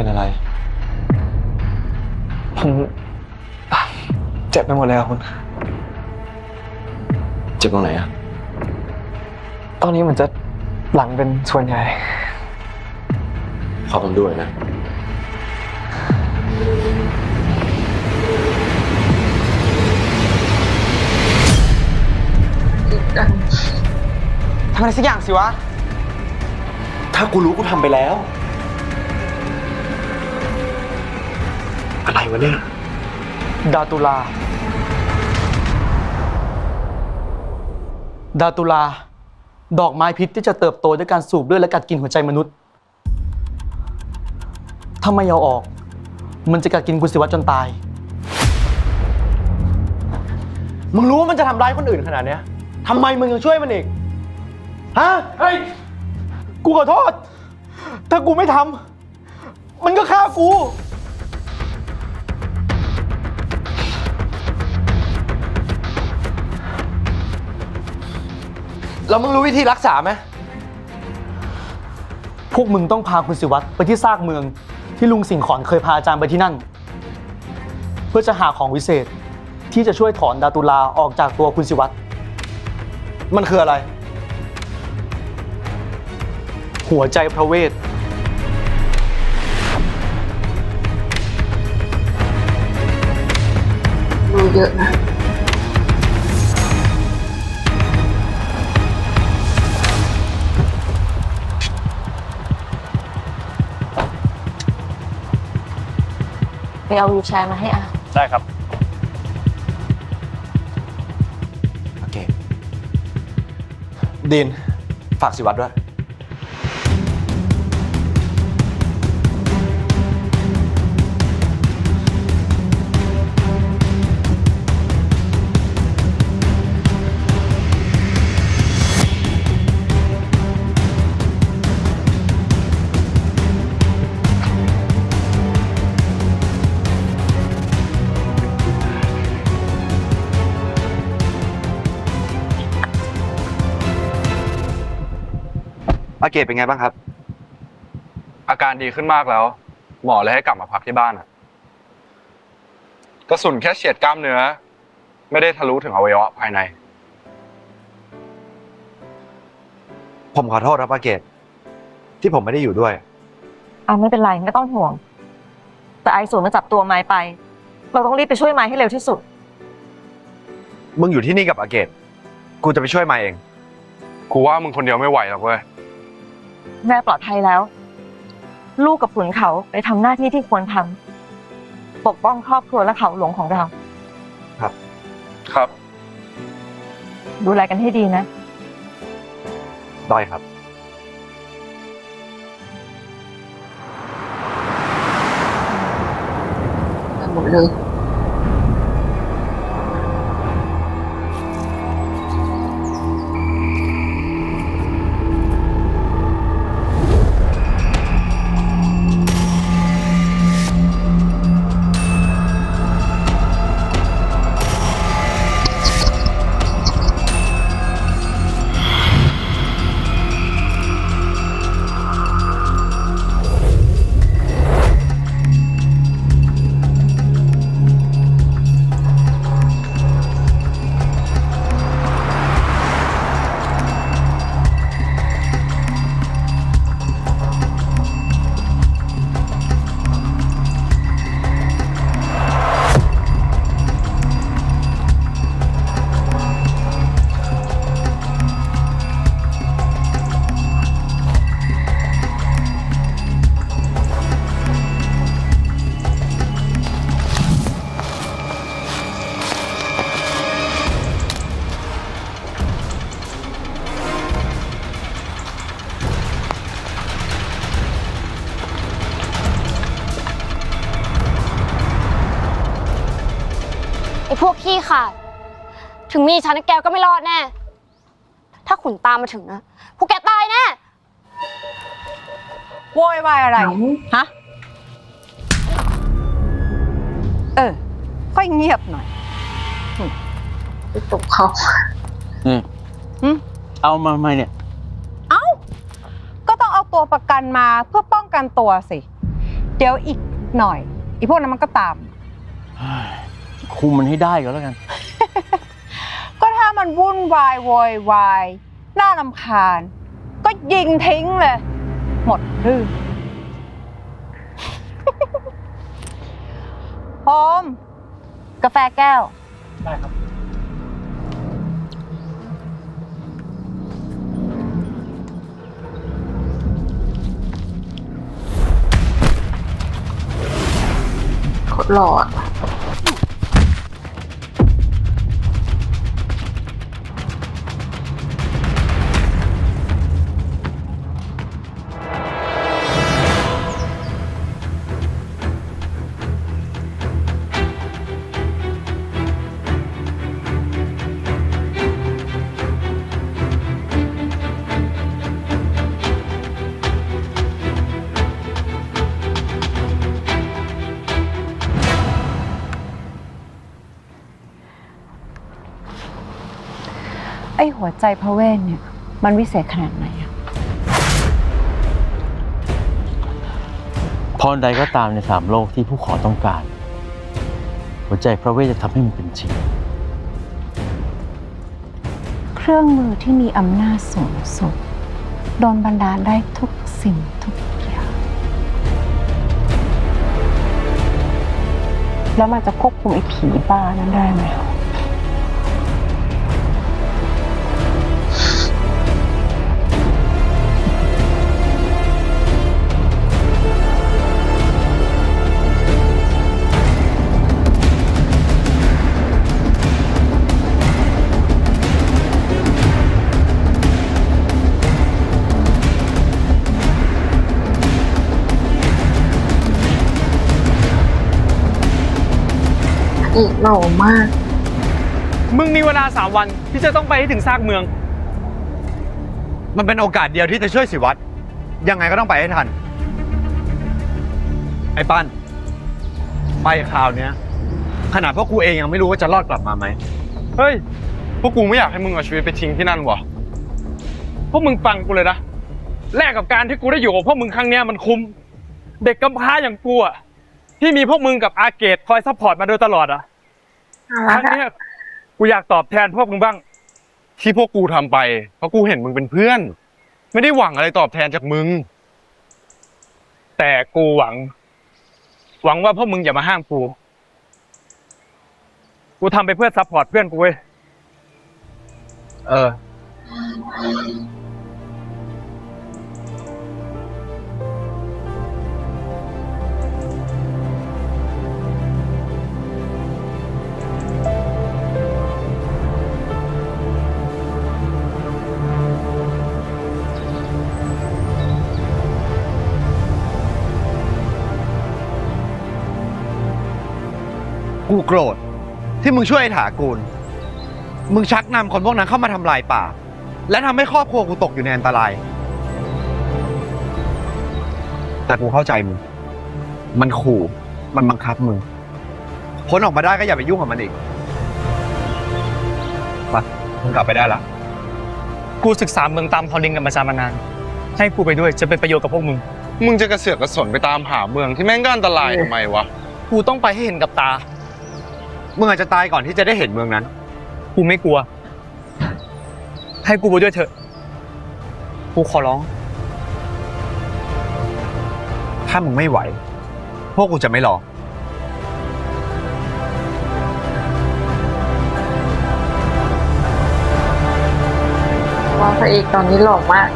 เป็นอะไร ผมอะเจ็บไปหมดเลยอะคุณ เจ็บตรงไหนอะตอนนี้เหมือนจะหลังเป็นส่วนใหญ่ ขอผมด้วยนะ ทำอะไรสักอย่างสิวะ ถ้ากูรู้กูทำไปแล้ว อะไรวะเนี่ย ดาตุลา ดาตุลา ดอกไม้พิษที่จะเติบโตด้วยการสูบเลือดและกัดกินหัวใจมนุษย์ ถ้าไม่เอาออก มันจะกัดกินกุศิวัตจนตาย มึงรู้ว่ามันจะทำร้ายคนอื่นขนาดเนี้ยทำไมมึงยังช่วยมันอีก ฮะ เฮ้ย กูขอโทษ ถ้ากูไม่ทำ มันก็ฆ่ากู แล้วมึงรู้วิธีรักษาไหมพวกมึงต้องพาคุณสิวัตรไปที่ซากเมืองที่ลุงสิงห์ขอนเคยพาอาจารย์ไปที่นั่น เพื่อจะหาของวิเศษที่จะช่วยถอนดาตุลาออกจากตัวคุณสิวัตรมันคืออะไร หัวใจพระเวท รู้เยอะนะ ไปเอาวีลแชร์มาให้อาได้ครับ โอเคดินฝากสิวัตรด้วย เกตเป็นไงบ้างครับ อาการดีขึ้นมากแล้ว หมอเลยให้กลับมาพักที่บ้านอะกระสุนแค่เฉียดกล้ามเนื้อ ไม่ได้ทะลุถึงอวัยวะภายใน ผมขอโทษครับอาเกตที่ผมไม่ได้อยู่ด้วยอาไม่เป็นไรไม่ต้องห่วง แต่ไอสูนมาจับตัวไม้ไป เราต้องรีบไปช่วยไม้ให้เร็วที่สุด มึงอยู่ที่นี่กับอาเกตกูจะไปช่วยมาเอง กูว่ามึงคนเดียวไม่ไหวหรอกเว้ย แม่ปลอดภัยแล้ว ลูกกับขุนเขาไปทำหน้าที่ที่ควรทำปกป้องครอบครัวและเขาหลวงของเรา ครับ ดูแลกันให้ดีนะ ได้ครับ หมดเลย ไอ้พวกขี้ขาด ถึงมีฉันแกก็ไม่รอดแน่ ถ้าขุนตามมาถึงนะพวกแกตายแน่ โวยวายอะไร ฮะ เออค่อยเงียบหน่อย ไปตบเขาเอามาไหมเนี่ย เอ้า ก็ต้องเอาตัวประกันมาเพื่อป้องกันตัวสิ เดี๋ยวอีกหน่อย อีพวกนั้นมันก็ตาม คุมมันให้ได้ก็แล้วกัน ก็ถ้ามันวุ่นวายโวยวายน่าลำคาญ ก็ยิงทิ้งเลย หมดเรื่องโฮมกาแฟแก้ว ได้ครับ โคตรหล่ออะ ไอ้หัวใจพระเวทเนี่ย มันวิเศษขนาดไหนอะพรใดก็ตามในสามโลกที่ผู้ขอต้องการ หัวใจพระเวทจะทำให้มันเป็นจริง เครื่องมือที่มีอำนาจสูงสุดโดนบันดาลได้ทุกสิ่งทุกอย่าง แล้วมันจะควบคุมไอ้ผีบ้านั้นได้ไหม หล่อมาก มึงมีเวลาสามวันที่จะต้องไปให้ถึงซากเมือง มันเป็นโอกาสเดียวที่จะช่วยสิวัตรยังไงก็ต้องไปให้ทัน ไอ้ปั้นไปคราวเนี้ย ขนาดพวกกูเองยังไม่รู้ว่าจะรอดกลับมาไหม เฮ้ย พวกกูไม่อยากให้มึงเอาชีวิตไปทิ้งที่นั่นวะพวกมึงฟังกูเลยนะ แลกกับการที่กูได้อยู่กับพวกมึงครั้งเนี้ยมันคุ้ม เด็กกำพร้าอย่างกูอะที่มีพวกมึงกับอาเกตคอยซัพพอร์ตมาโดยตลอดอะ ครั้งเนี้ยกูอยากตอบแทนพวกมึงบ้าง ที่พวกกูทำไป เพราะกูเห็นมึงเป็นเพื่อน ไม่ได้หวังอะไรตอบแทนจากมึง แต่กูหวัง หวังว่าพวกมึงอย่ามาห้ามกู กูทำไปเพื่อซัพพอร์ตเพื่อนกูเว้ย เออ โกรธ ที่มึงช่วยไอ้ถากูล มึงชักนำคนพวกนั้นเข้ามาทำลายป่า และทำให้ครอบครัวกูตกอยู่ในอันตราย แต่กูเข้าใจมึง มันขู่ มันบังคับมึง พ้นออกมาได้ก็อย่าไปยุ่งกับมันอีก มา มึงกลับไปได้ละ กูศึกษาเมืองตามพอลิงกับมาจามานาน ให้กูไปด้วยจะเป็นประโยชน์กับพวกมึง มึงจะกระเสือกกระสนไปตามหาเมืองที่แม่งก็อันตรายทำไมวะ กูต้องไปให้เห็นกับตา มึงอาจจะตายก่อนที่จะได้เห็นเมืองนั้น กูไม่กลัว ให้กูไปด้วยเถอะ กูขอร้อง ถ้ามึงไม่ไหว พวกกูจะไม่รอ ว่าพระเอกตอนนี้หล่อมาก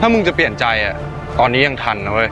ถ้ามึงจะเปลี่ยนใจอะ ตอนนี้ยังทันนะเว้ย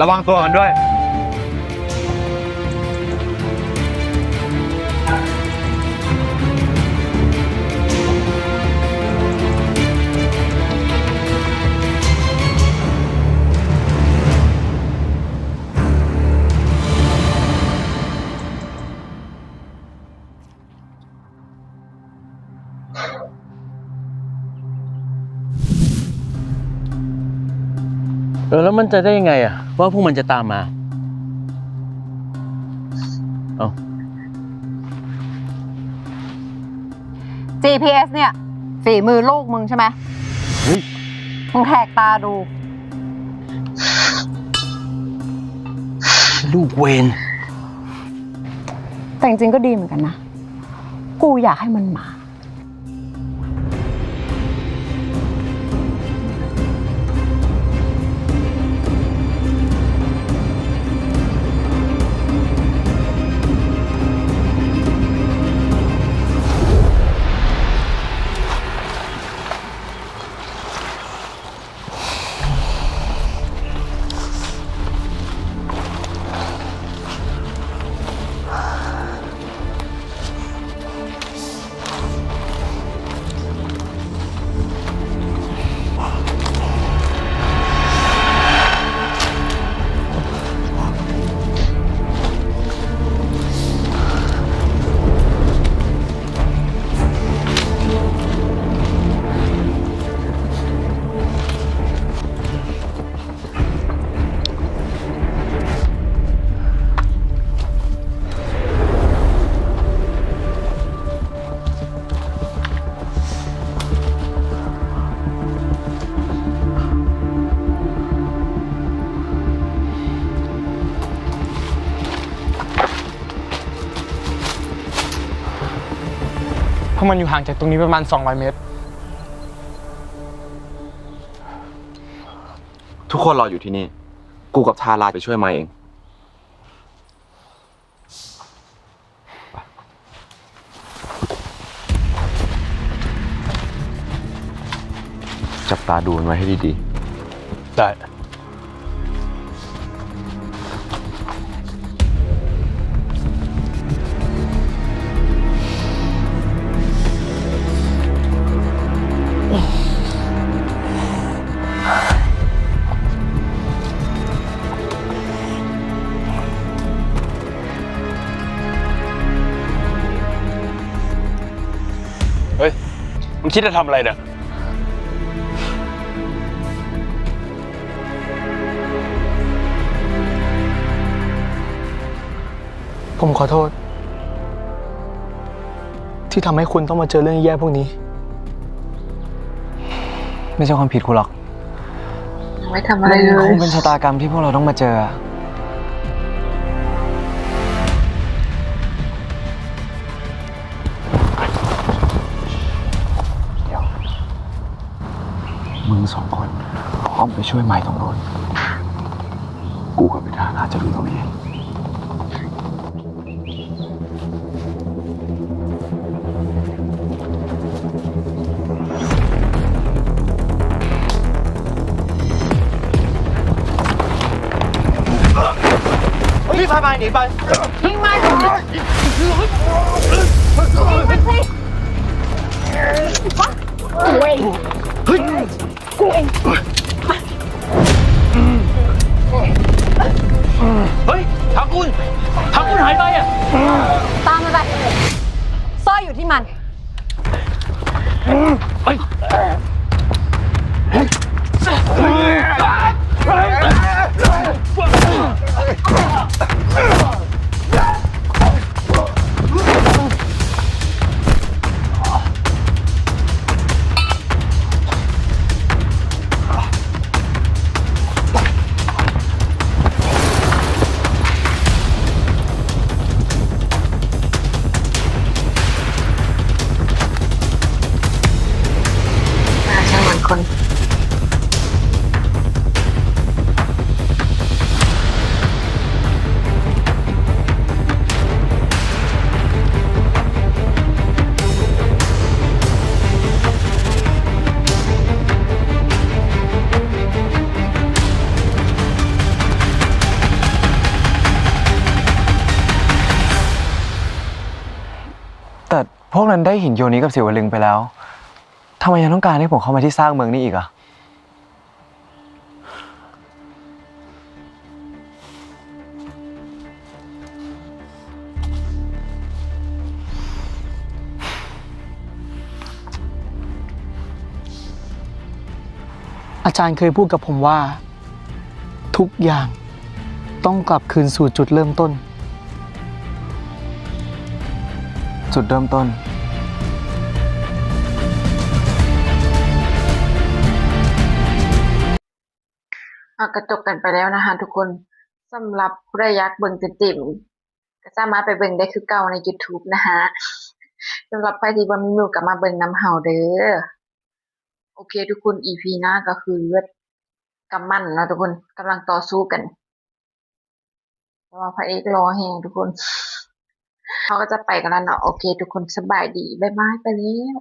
ระวังตัวกันด้วย ออแล้วมันจะได้ยังไงอะว่าพวกมันจะตามมาเอา GPS เนี่ยฝีมือลูกมึงใช่ไหมเฮ้ย มึงแหกตาดู ลูกเวนแต่จริงๆก็ดีเหมือนกันนะ กูอยากให้มันมา เพราะมันอยู่ห่างจากตรงนี้ประมาณ 200 เมตร ทุกคนรออยู่ที่นี่ กูกับทาราไปช่วยมาเอง จับตาดูมันไว้ให้ดีได้ คิดจะทำอะไรเนี่ย ผมขอโทษ ที่ทำให้คุณต้องมาเจอเรื่องแย่พวกนี้ ไม่ใช่ความผิดกูหรอก ไม่ทำอะไรเลคย งเป็นชะตากรรมที่พวกเราต้องมาเจออะ งสองคนอ้อมไปช่วยไม้ตรงโน้นกูกับพิธาราจะดูตรงนี้รีบพามาหนีไป เฮ้ยทางคุณทางคุณหายไปอะ ตามมันไปสร้อยอยู่ที่มันช่า ก่นแต่พวกนั้นได้หินโยนี้กับเสียวลึงไปแล้วำไมยังต้องการให้ผมเข้ามาที่สร้างเมืองนี้อีกอะอาจารย์เคยพูดกับผมว่า ทุกอย่างต้องกลับคืนสู่จุดเริ่มต้น จุดเริ่มต้น เอากระจกกันไปแล้วนะคะทุกคนสำหรับผู้ใดอยากเบิ่งเต็มๆก็สามารถไปเบิ่งได้คือเก่าใน YouTube นะคะสำหรับใครที่บ่มีมือก็มาเบิ่งน้ำเฮาเด้อโอเค ทุกคน EP หน้าก็คือกำมั่นนะทุกคนกำลังต่อสู้กันแต่ว่าพระเอกรอแฮงทุกคน เขาก็จะไปกันแล้วเนาะโอเค ทุกคนสบายดี บ๊ายบายไปแล้ว